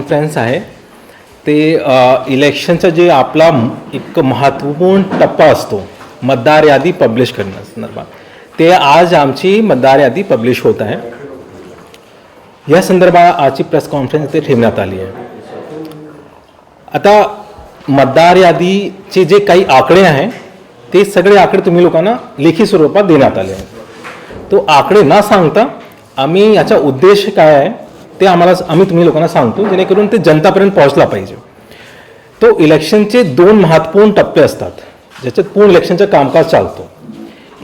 Conference आहे ते इलेक्शनचा जे आपला एक महत्त्वपूर्ण टप्पा असतो मतदार यादी पब्लिश करण्यासंदर्भात ते आज आमची मतदार यादी पब्लिश होत आहे. या संदर्भात आजची प्रेस कॉन्फरन्स इथे ठेवण्यात आली आहे. आता मतदार यादीचे जे काही आकडे आहे ते सगळे आकडे तुम्ही लोकांना लेखी स्वरूपात देण्यात आले आहेत. तो आकडे न सांगता आम्ही याचा उद्देश काय आहे ते आम्हाला आम्ही तुम्ही लोकांना सांगतो जेणेकरून ते जनतापर्यंत पोहोचला पाहिजे. तो इलेक्शनचे दोन महत्त्वपूर्ण टप्पे असतात ज्याच्यात पूर्ण इलेक्शनचं कामकाज चालतो.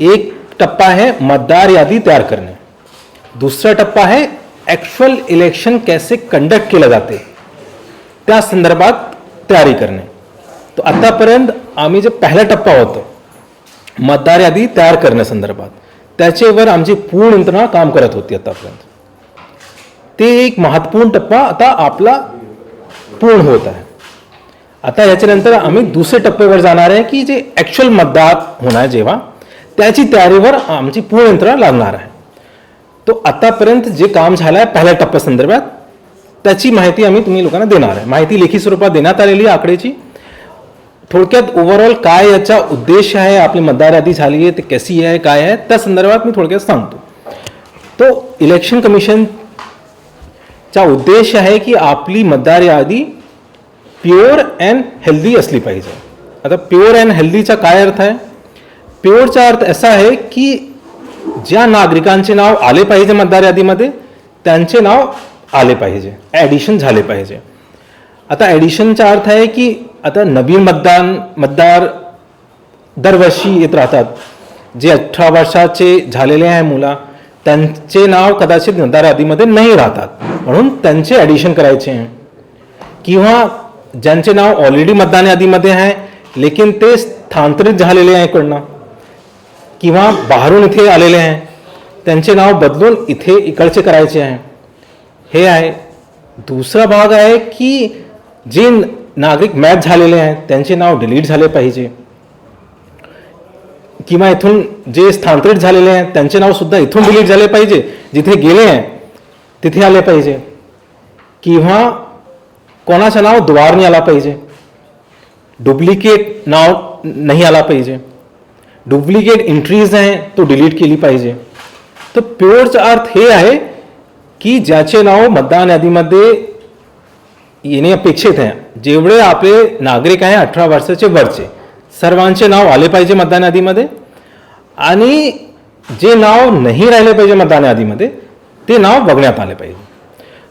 एक टप्पा आहे मतदार यादी तयार करणे. दुसरा टप्पा आहे ॲक्च्युअल इलेक्शन कैसे कंडक्ट केलं जाते त्या संदर्भात तयारी करणे. तो आतापर्यंत आम्ही जे पहिला टप्पा होतो मतदार यादी तयार करण्यासंदर्भात त्याच्यावर आमची पूर्ण यंत्रणा काम करत होती आतापर्यंत. ते एक महत्त्वपूर्ण टप्पा आता आपला पूर्ण होत आहे. आता याच्यानंतर आम्ही दुसऱ्या टप्प्यावर जाणार आहे की जे ॲक्च्युअल मतदार होणार जेव्हा त्याची तयारीवर आमची पूर्ण यंत्रणा लागणार आहे. तो आतापर्यंत जे काम झालं आहे पहिल्या टप्प्यासंदर्भात त्याची माहिती आम्ही तुम्ही लोकांना देणार आहे. माहिती लेखी स्वरूपात देण्यात आलेली आहे आकडेची. थोडक्यात ओव्हरऑल काय याचा उद्देश आहे आपली मतदार यादी झाली आहे ते कशी आहे काय आहे त्या संदर्भात मी थोडक्यात सांगतो. तो इलेक्शन कमिशन चा उद्देश आहे की आपली मतदार यादी प्युअर अँड हेल्दी असली पाहिजे. आता प्युअर अँड हेल्दीचा काय अर्थ आहे? प्युअरचा अर्थ असा आहे की ज्या नागरिकांचे नाव आले पाहिजे मतदार यादीमध्ये त्यांचे नाव आले पाहिजे. ॲडिशन झाले पाहिजे. आता ॲडिशनचा अर्थ आहे की आता नवीन मतदान मतदार दरवर्षी येत राहतात. जे अठरा वर्षाचे झालेले आहे मुला त्यांचे नाव कदाचित मतदार यादीमध्ये नाही राहतात. म्हणून त्यांचे ॲडिशन करायचे आहे. किंवा ज्यांचे नाव ऑलरेडी मतदान यादीमध्ये आहे लेकिन ते स्थांतरित झालेले आहे इकडनं. किंवा बाहेरून इथे आलेले आहे त्यांचे नाव बदलून इथे इकडचे करायचे आहे. हे आहे. दुसरा भाग आहे की जे नागरिक मॅच झालेले आहेत त्यांचे नाव डिलीट झाले पाहिजे. किंवा इथून जे स्थांतरित झालेले आहेत त्यांचे नाव सुद्धा इथून डिलीट झाले पाहिजे जिथे गेले आहे. तिथे आले पाहिजे. किंवा कोणाचं नाव द्वारने आला पाहिजे. डुप्लिकेट नाव नाही आला पाहिजे. डुप्लिकेट एंट्रीज आहे तो डिलीट केली पाहिजे. तर प्युअरचा अर्थ हे आहे की ज्याचे नाव मतदान यादीमध्ये येणे अपेक्षित आहे. जेवढे आपले नागरिक आहे अठरा वर्षाचे वरचे सर्वांचे नाव आले पाहिजे मतदान यादीमध्ये. आणि जे नाव नाही राहिले पाहिजे मतदान यादीमध्ये ते नाव बघण्यात आले पाहिजे.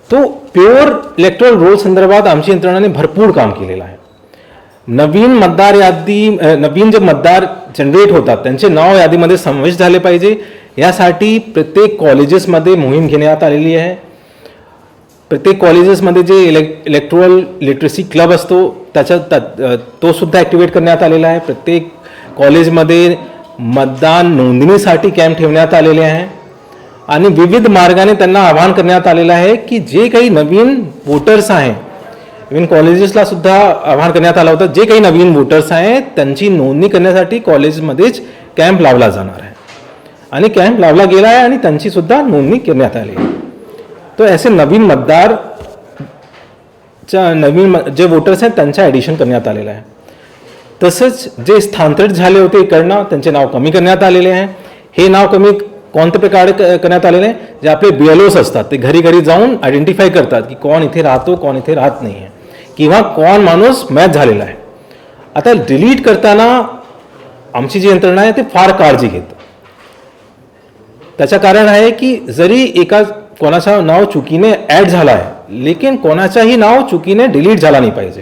तो प्युअर इलेक्ट्रल रोल संदर्भात आमची यंत्रणाने भरपूर काम केलेलं आहे. नवीन मतदार यादी नवीन जे मतदार जनरेट होतात त्यांचे नाव यादीमध्ये समावेश झाले पाहिजे. यासाठी प्रत्येक कॉलेजेसमध्ये मोहीम घेण्यात आलेली आहे. प्रत्येक कॉलेजेसमध्ये जे इलेक् इलेक्ट्रोल लिटरेसी क्लब असतो त्याच्या तोसुद्धा तो सुद्धा ॲक्टिवेट करण्यात आलेला आहे. प्रत्येक कॉलेजमध्ये मतदान नोंदणीसाठी कॅम्प ठेवण्यात आलेले आहे. आणि विविध मार्गाने त्यांना आवाहन करण्यात आलेलं आहे की जे काही नवीन वोटर्स आहे इव्हन कॉलेजेसला सुद्धा आवाहन करण्यात आलं होतं जे काही नवीन वोटर्स आहेत त्यांची नोंदणी करण्यासाठी कॉलेजमध्येच कॅम्प लावला जाणार आहे. आणि कॅम्प लावला गेला आहे आणि त्यांची सुद्धा नोंदणी करण्यात आली आहे. तो असे नवीन मतदार च्या नवीन म- जे वोटर्स आहेत त्यांचं ॲडिशन करण्यात आलेलं आहे. तसंच जे स्थांतरित झाले होते इकडनं त्यांचे नाव कमी करण्यात आलेले आहे. हे नाव कमी कोणत्या प्रकारे करण्यात आलेले जे आपले बी असतात ते घरी घरी जाऊन आयडेंटिफाय करतात की कोण इथे राहतो कोण इथे राहत नाही आहे. किंवा कोण माणूस मॅच झालेला आहे. आता डिलीट करताना आमची जी यंत्रणा आहे ते फार काळजी घेतं. त्याचं कारण आहे की जरी एका कोणाचा नाव चुकीने ॲड झाला आहे लेकिन कोणाचाही नाव चुकीने डिलीट झाला नाही पाहिजे.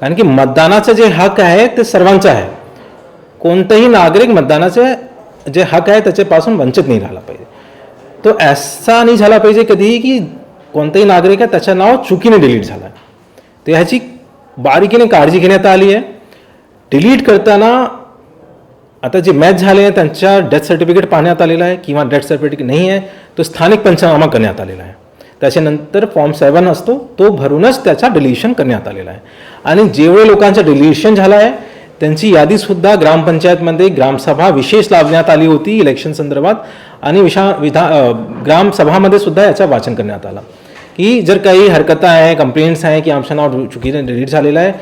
कारण की मतदानाचं जे हक आहे ते सर्वांचं आहे. कोणतंही नागरिक मतदानाचे जे हक आहे त्याच्यापासून वंचित नाही राहिला पाहिजे. तो असा नाही झाला पाहिजे कधीही की कोणताही नागरिक आहे त्याचं नाव चुकीने डिलीट झालं आहे. तर ह्याची बारीकीने काळजी घेण्यात आली आहे. डिलीट करताना आता जे मॅच झाले आहे त्यांच्या डेथ सर्टिफिकेट पाहण्यात आलेलं आहे किंवा डेथ सर्टिफिकेट नाही आहे तो स्थानिक पंचनामा करण्यात आलेला आहे. त्याच्यानंतर फॉर्म सेवन असतो तो भरूनच त्याचा डिलिशन करण्यात आलेला आहे. आणि जेवढे लोकांचं डिलिशन झालं आहे त्यांची यादीसुद्धा ग्रामपंचायतमध्ये ग्रामसभा विशेष लावण्यात आली होती इलेक्शन संदर्भात. आणि विशा विधा ग्रामसभामध्ये सुद्धा याचं वाचन करण्यात आलं. की जर काही हरकत आहे कंप्लेंट्स आहे की आमचं नाव चुकीने डिलीट झालेलं आहे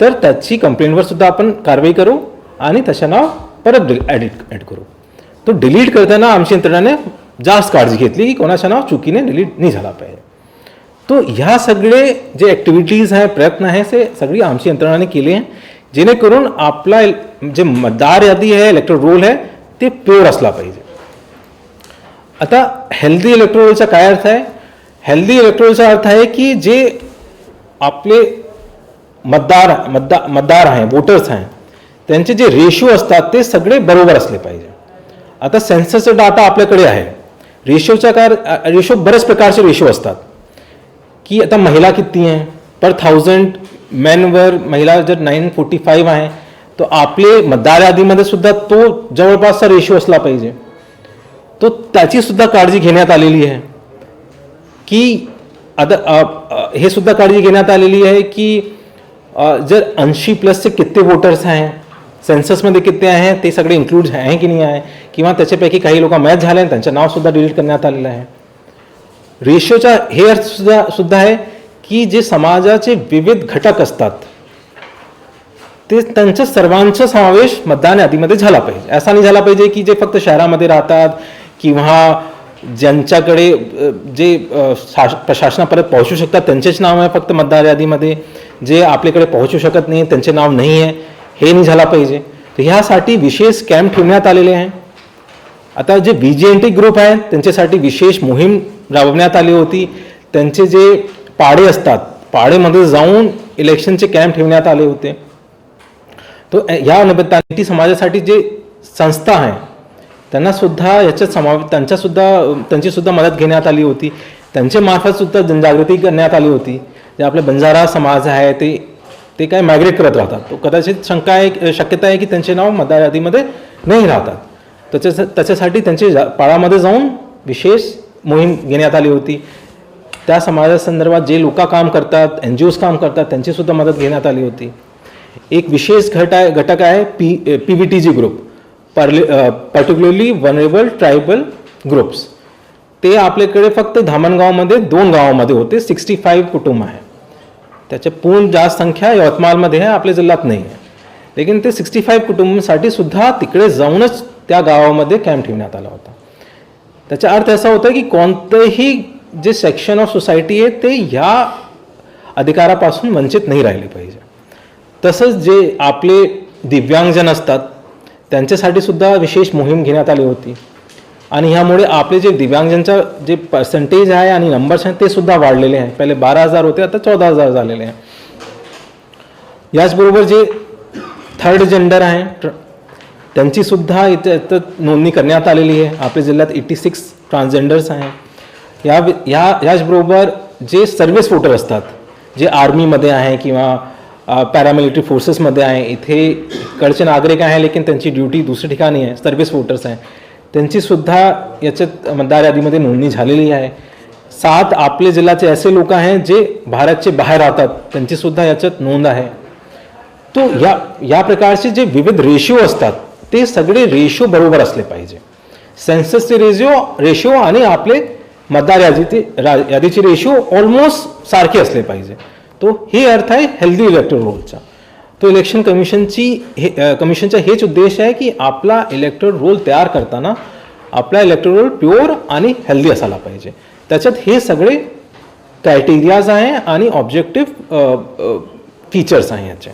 तर त्याची कंप्लेंटवर सुद्धा आपण कारवाई करू आणि त्याचं नाव परत ॲडिट ॲड करू. तो डिलीट करताना आमच्या यंत्रणाने जास्त काळजी घेतली की कोणाचं नाव चुकीने डिलीट नाही झाला पाहिजे. तो ह्या सगळे जे ॲक्टिव्हिटीज आहे प्रयत्न आहे ते सगळी आमची यंत्रणाने केली आहे. जेणेकरून आपला जे मतदार यादी आहे इलेक्ट्रल रोल आहे ते प्युअर असला पाहिजे. आता हेल्दी इलेक्ट्रोलचा काय अर्थ आहे? हेल्दी इलेक्ट्रोलचा अर्थ आहे की जे आपले मतदार मतदा मतदार आहे वोटर्स आहे त्यांचे जे रेशो असतात ते सगळे बरोबर असले पाहिजे. आता सेन्ससचा डाटा आपल्याकडे आहे. रेशोच्या काय रेशो बरेच प्रकारचे रेशो असतात. की आता महिला किती आहे? पर थाउजंड मेनवर महिला जर नाईन फोर्टी फाईव्ह आहे तर आपले मतदार यादीमध्ये सुद्धा तो जवळपासचा रेशो असला पाहिजे. तो त्याची सुद्धा काळजी घेण्यात आलेली आहे. की आता हे सुद्धा काळजी घेण्यात आलेली आहे की जर ऐंशी प्लसचे किती वोटर्स आहे सेन्ससमध्ये किती आहे ते सगळे इन्क्लूड आहे की नाही आहे किंवा त्याच्यापैकी काही लोक मॅच झाले आणि त्यांचं नावसुद्धा डिलीट करण्यात आलेलं आहे. रेशोचा हे अर्थ सुद्धा सुद्धा आहे की जे समाजाचे विविध घटक असतात ते त्यांच्या सर्वांचा समावेश मतदान यादीमध्ये झाला पाहिजे. असा नाही झाला पाहिजे की जे फक्त शहरामध्ये राहतात किंवा ज्यांच्याकडे जे शास- प्रशासनापर्यंत पोहोचू शकतात त्यांचेच नाव आहे फक्त मतदार यादीमध्ये. जे आपल्याकडे पोहोचू शकत नाही त्यांचे नाव नाही आहे हे नाही झाला पाहिजे. तर ह्यासाठी विशेष कॅम्प ठेवण्यात आलेले आहे. आता जे B G N T group आहे त्यांच्यासाठी विशेष मोहीम राबवण्यात आली होती. त्यांचे जे पाडे असतात. पाडेमध्ये जाऊन इलेक्शनचे कॅम्प ठेवण्यात आले होते. तो ह्या निमित्ताने ती समाजासाठी जे संस्था आहे त्यांना सुद्धा याच्यात समा त्यांच्यासुद्धा त्यांचीसुद्धा मदत घेण्यात आली होती. त्यांच्या मार्फतसुद्धा जनजागृती करण्यात आली होती. जे आपले बंजारा समाज आहे ते ते काय मायग्रेट करत राहतात. तो कदाचित शंका आहे शक्यता आहे की त्यांचे नाव मतदार यादीमध्ये नाही राहतात. त्याच्या त्याच्यासाठी त्यांचे जा- पाळामध्ये जाऊन विशेष मोहीम घेण्यात आली होती. त्या समाजासंदर्भात जे लोक काम करतात एन जी ओज काम करतात त्यांची सुद्धा मदत घेण्यात आली होती. एक विशेष घट आहे घटक आहे P P V T G group particularly vulnerable tribal groups ते आपल्याकडे फक्त धामणगावमध्ये दोन गावामध्ये होते सिक्स्टी फाईव्ह कुटुंब आहे. त्याच्या पूर्ण जास्त संख्या यवतमाळमध्ये आहे आपल्या जिल्ह्यात नाही आहे. लेकिन ते सिक्स्टी फाईव्ह कुटुंबासाठी सुद्धा तिकडे जाऊनच त्या गावामध्ये कॅम्प ठेवण्यात आला होता. त्याचा अर्थ असा होता की कोणतंही जे सेक्शन ऑफ सोसायटी आहे ते ह्या अधिकारापासून वंचित नाही राहिले पाहिजे. तसंच जे आपले दिव्यांगजन असतात त्यांच्यासाठी सुद्धा विशेष मोहीम घेण्यात आली होती. आणि ह्यामुळे आपले जे दिव्यांगजनचा जे पर्सेंटेज आहे आणि नंबर्स आहेत ते सुद्धा वाढलेले आहे. पहिले बारा हजार होते आता चौदा हजार झालेले आहे. याचबरोबर जे थर्ड जेंडर आहे ट्र- त्यांची सुद्धा इथं नोंदणी करण्यात आलेली आहे. आपल्या जिल्ह्यात एटी सिक्स ट्रान्सजेंडर्स आहे. या या याचबरोबर जे सर्व्हिस वोटर असतात जे आर्मीमध्ये आहे किंवा पॅरामिलिटरी फोर्सेसमध्ये आहे इथे कडचे नागरिक आहे लेकिन त्यांची ड्युटी दुसऱ्या ठिकाणी आहे सर्व्हिस वोटर्स आहे. त्यांचीसुद्धा याच्यात मतदार यादीमध्ये नोंदणी झालेली आहे. सात आपले जिल्ह्याचे असे लोक आहेत जे भारतचे बाहेर राहतात त्यांचीसुद्धा याच्यात नोंद आहे. तो या या प्रकारचे जे विविध रेशिओ असतात ते सगळे रेशिओ बरोबर असले पाहिजे. सेन्ससचे रेशिओ रेशिओ आणि आपले मतदार यादीची रा- यादीचे रेशिओ ऑलमोस्ट सारखे असले पाहिजे. तो हे अर्थ आहे हेल्दी इलेक्ट्रोल रोलचा तो इलेक्शन कमिशनची हे कमिशनचा हेच उद्देश आहे की आपला इलेक्ट्रोल रोल तयार करताना आपला इलेक्ट्रोल रोल प्युअर आणि हेल्दी असायला पाहिजे. त्याच्यात हे सगळे क्रायटेरियाज आहे आणि ऑब्जेक्टिव्ह फीचर्स आहे याचे.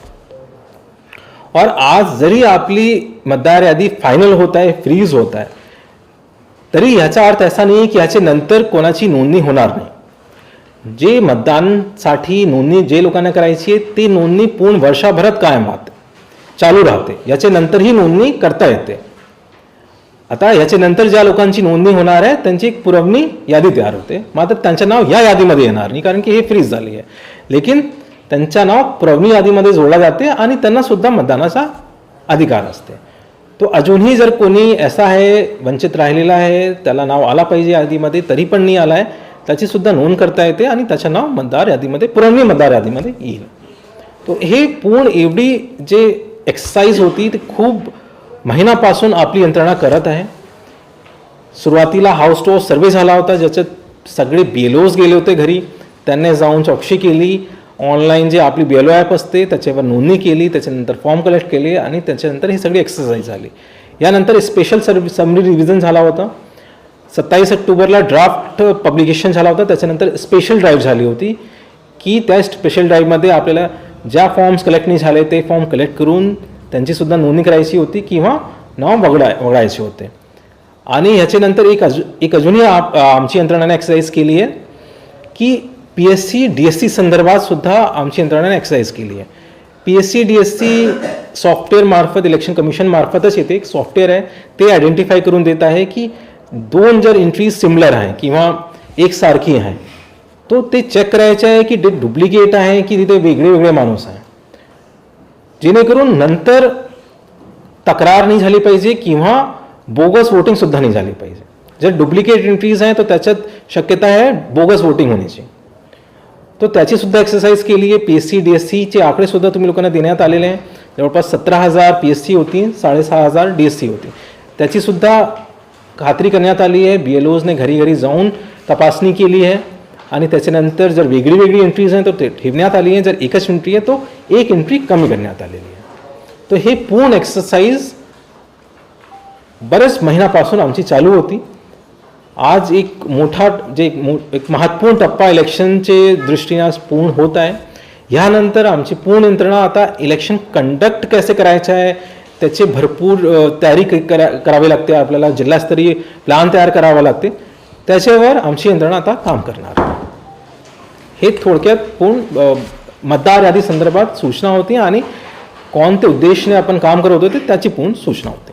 और आज जरी आपली मतदार यादी फायनल होत आहे फ्रीज होत आहे तरी ह्याचा अर्थ असा नाही की ह्याचे नंतर कोणाची नोंदणी होणार नाही. जे मतदानसाठी नोंदणी जे लोकांना करायची आहे ती नोंदणी पूर्ण वर्षभरात कायम राहते चालू राहते. याच्या नंतर ही नोंदणी करता येते. आता याच्या नंतर ज्या लोकांची नोंदणी होणार आहे त्यांची एक पुरवणी यादी तयार होते. मात्र त्यांचं नाव या यादीमध्ये येणार नाही कारण की हे फ्रीज झाली आहे. लेकिन त्यांचं नाव पुरवणी यादीमध्ये जोडला जाते आणि त्यांना सुद्धा मतदानाचा अधिकार असते. तो अजूनही जर कोणी असा आहे वंचित राहिलेला आहे त्याला नाव आला पाहिजे यादीमध्ये तरी पण नाही आला आहे त्याची सुद्धा नोंद करता येते आणि त्याचं नाव मतदार यादीमध्ये पुरवणी मतदार यादीमध्ये येईल. तो हे पूर्ण एवढी जे एक्सरसाइज होती ती खूप महिन्यापासून आपली यंत्रणा करत आहे. सुरुवातीला हाऊस टू हाऊस सर्वे झाला होता ज्याच्यात सगळे बेलोज गेले होते घरी. त्यांनी जाऊन चौकशी केली. ऑनलाईन जे आपली बेलो ॲप असते त्याच्यावर नोंदणी केली त्याच्यानंतर फॉर्म कलेक्ट केले आणि त्याच्यानंतर ही सगळी एक्सरसाइज झाली. यानंतर स्पेशल सर्व समरी रिव्हिजन झाला होता. सत्तावीस ऑक्टोबरला ड्राफ्ट पब्लिकेशन झाला होता. त्याच्यानंतर स्पेशल ड्राईव्ह झाली होती की त्या स्पेशल ड्राईव्हमध्ये आपल्याला ज्या फॉर्म्स कलेक्ट नाही झाले ते फॉर्म कलेक्ट करून त्यांचीसुद्धा नोंदणी करायची होती किंवा नाव वगळाय वगळायचे होते. आणि ह्याच्यानंतर एक अजून एक अजूनही आप आमची यंत्रणाने एक्सरसाइज केली आहे की P S C D S C संदर्भात सुद्धा आमची यंत्रणाने एक्सरसाइज केली आहे. P S C D S C software मार्फत इलेक्शन कमिशन मार्फतच येते एक सॉफ्टवेअर आहे. ते आयडेंटिफाय करून देत आहे की दोन जर एंट्रीज सिमिलर आहे किंवा एकसारखी आहे तो ते चेक करायचं आहे की ते डुप्लिकेट आहे की तिथे वेगळे वेगळे माणूस आहे. जेणेकरून नंतर तक्रार नाही झाली पाहिजे किंवा बोगस वोटिंग सुद्धा नाही झाली पाहिजे. जर डुप्लिकेट एंट्रीज आहे, तर त्याच्यात शक्यता आहे बोगस वोटिंग होण्याची. तर त्याचीसुद्धा एक्सरसाईज एक्सरसाइज केली आहे. P S C D S सीचे आकडेसुद्धा तुम्ही लोकांना देण्यात आलेले आहे. जवळपास सतरा हजार पी एस सी होती साडेसहा हजार डी एस सी होती. त्याचीसुद्धा खात्री करण्यात आली आहे. बी एल ओजने घरी घरी जाऊन तपासणी केली आहे. आणि त्याच्यानंतर जर वेगळी वेगळी एंट्रीज आहे तर ते ठेवण्यात आली आहे. जर एकच एंट्री आहे तो एक एंट्री कमी करण्यात आलेली आहे. तर हे पूर्ण एक्सरसाइज बऱ्याच महिन्यापासून आमची चालू होती. आज एक मोठा जे एक मो एक महत्त्वपूर्ण टप्पा इलेक्शनचे दृष्टीने आज पूर्ण होत आहे. ह्यानंतर आमची पूर्ण यंत्रणा आता इलेक्शन कंडक्ट कसे करायचं आहे त्याचे भरपूर तयारी करा करावी लागते. आपल्याला जिल्हास्तरीय प्लॅन तयार करावा लागते. त्याच्यावर आमची यंत्रणा आता काम करणार. हे थोडक्यात पूर्ण मतदार यादी संदर्भात सूचना होती आणि कोणत्या उद्देशाने आपण काम करत होतो ते त्याची पूर्ण सूचना होती.